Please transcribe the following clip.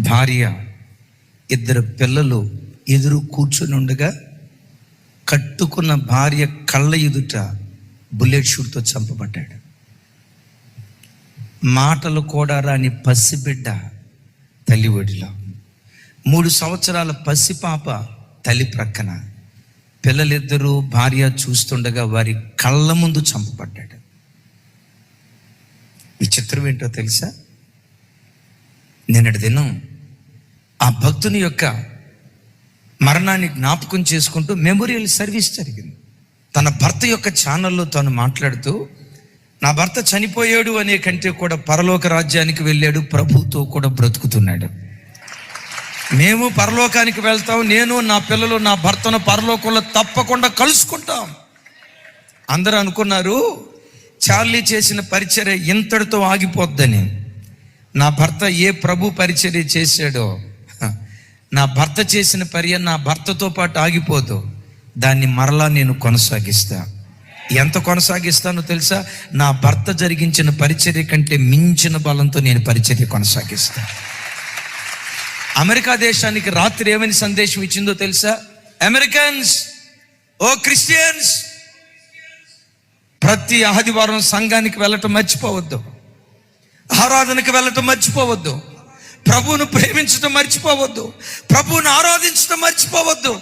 భార్య ఇద్దరు పిల్లలు ఎదురు కూర్చుని ఉండగా కట్టుకున్న భార్య కళ్ళ ఎదుట బుల్లెట్ షూట్తో చంపబడ్డాడు. మాటలు కూడా రాని పసిబిడ్డ తల్లి ఒడిలో మూడు సంవత్సరాల పసిపాప తల్లి ప్రక్కన. పిల్లలిద్దరూ భార్య చూస్తుండగా వారి కళ్ళ ముందు చంపబడ్డాడు. ఈ చిత్రం ఏంటో తెలుసా? నిన్నటి దినం ఆ భక్తుని యొక్క మరణాన్ని జ్ఞాపకం చేసుకుంటూ మెమోరియల్ సర్వీస్ జరిగింది. తన భర్త యొక్క ఛానల్లో తాను మాట్లాడుతూ నా భర్త చనిపోయాడు అనే కంటే కూడా పరలోక రాజ్యానికి వెళ్ళాడు ప్రభుతో కూడా బ్రతుకుతున్నాడు. మేము పరలోకానికి వెళ్తాం నేను నా పిల్లలు నా భర్తను పరలోకంలో తప్పకుండా కలుసుకుంటాం. అందరూ అనుకున్నారు చార్లీ చేసిన పరిచర్య ఇంతటితో ఆగిపోద్దని. నా భర్త ఏ ప్రభు పరిచర్య చేశాడో నా భర్త చేసిన పర్య నా భర్తతో పాటు ఆగిపోదు. దాన్ని మరలా నేను కొనసాగిస్తా. ఎంత కొనసాగిస్తానో తెలుసా? నా భర్త జరిగించిన పరిచర్య కంటే మించిన బలంతో నేను పరిచర్య కొనసాగిస్తా. అమెరికా దేశానికి రాత్రి ఏమని సందేశం ఇచ్చిందో తెలుసా? అమెరికన్స్ ఓ క్రిస్టియన్స్ ప్రతి ఆదివారం సంఘానికి వెళ్ళటం మర్చిపోవద్దు. ఆరాధనకి వెళ్ళటం మర్చిపోవద్దు. ప్రభువును ప్రేమించడం మర్చిపోవద్దు. ప్రభువును ఆరాధించడం మర్చిపోవద్దు.